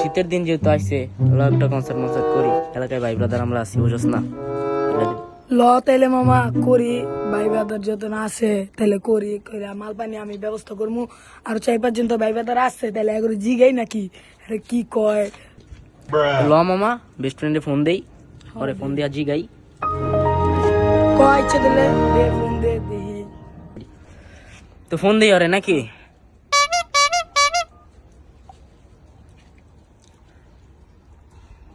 শীতের দিন যেহেতু আইছে হলো একটা কনসার্ট মনসার্ট করি। এলাকায় ভাই ব্রাদার আমরা আছি বুঝছ না? ল তাইলে মামা করি ভাই বাদার যত না আছে তাহলে করি করে মাল পানি আমি ব্যবস্থা করব আর চাই পাঁচজন তো ভাই বাদার আসছে তাহলে এগুলো জিগাই নাকি? কি কয়? ল মামা বেস্ট ফ্রেন্ডে ফোন দেই। পরে ফোন দিয়া জিগাই। কয় ইচ্ছে দিলে? ফোন দে দেখি। তো ফোন দেই ওরে নাকি?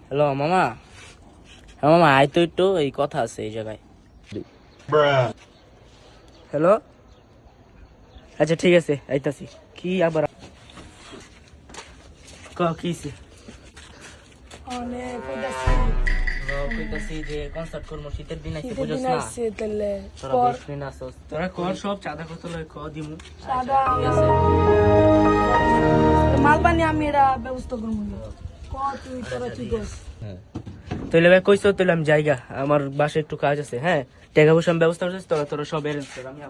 হ্যালো মামা। হ্যাঁ মামা আয় তো একটু এই কথা আছে এই জায়গায়। হ্যালো আচ্ছা ঠিক আছে আইতাছি। কি আবার ক? অনেক কইতাছি, ল, কইতাছি যে কনসার্ট করব শীতের দিন আইছে শীতের বুঝছ দিন না? আসছে তাহলে তোরা কর সব চাঁদা কত লয় ক দিমু। মাল পানি আমি এটা ব্যবস্থা করব তাহলে ভাই কইছো তাহলে আমি জায়গা আমার বাসায় একটু কাজ আছে হ্যাঁ? টাকা পয়সা ব্যবস্থা করছিস তোরা তোরা সব অ্যারেঞ্জ কর আমি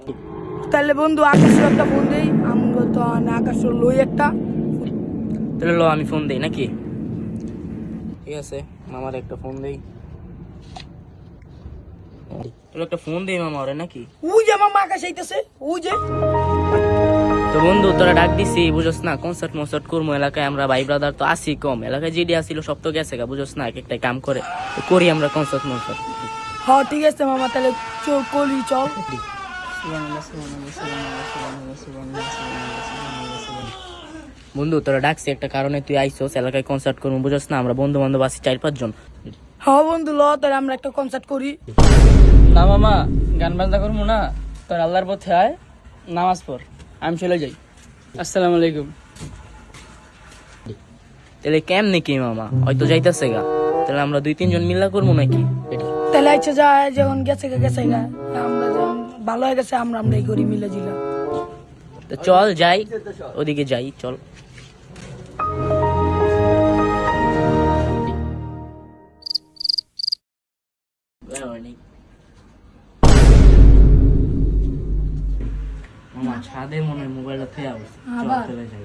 তাহলে বন্ধু আকাশ একটা ফোন দেই। আমগো তো আকাশ লই একটা তাহলে ল আমি ফোন দেই নাকি? ঠিক আছে মামার একটা ফোন দেই। একটা ফোন দেই মামা ওরে নাকি? উই যে মামা আকাশ আইতেছে উই যে তো বন্ধু তোরা ডাক দিছি বুঝোস না কনসার্ট মনসার্ট করব এলাকায় আমরা ভাই ব্রাদার তো আসি কম। এলাকায় যেটি আসিল সব তো গেছে গা বুঝোস না এক একটা কাম করে। তো করি আমরা কনসার্ট মনসার্ট। হ্যাঁ ঠিক আছে মামা তাহলে চল কলি চল। বন্ধু তোরা ডাকছি একটা কারণে তুই আইসোস এলাকায় কনসার্ট করব বুঝছ না আমরা বন্ধু বান্ধব আছি চার পাঁচজন হ্যাঁ বন্ধু ল তাহলে আমরা একটা কনসার্ট করি। না মামা গান বাজনা করব না তোর আল্লাহর পথে আয় নামাজ পড়। আমি চলে যাই। আসসালামু আলাইকুম। তাহলে কেমনে কি মামা? হয়তো যাইতেছে গা। তাহলে আমরা দুই তিনজন মিল্লা করব নাকি? তাহলে আচ্ছা যায় যখন গেছে গা গেছে না আমরা যখন ভালো হয়ে গেছে আমরা আমরাই করি মিলে জিলা তো চল যাই ওদিকে যাই চল। ছাদে মনে হয় মোবাইলটা থেকে আসছে চল? চলে যাই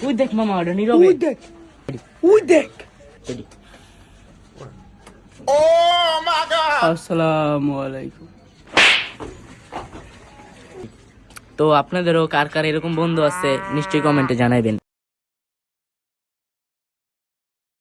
তুই দেখ মামা ওটা নীরবে। উই দেখ উই দেখ। আসসালামু আলাইকুম। তো আপনাদেরও কার কার এরকম বন্ধু আছে নিশ্চয়ই কমেন্টে জানাবেন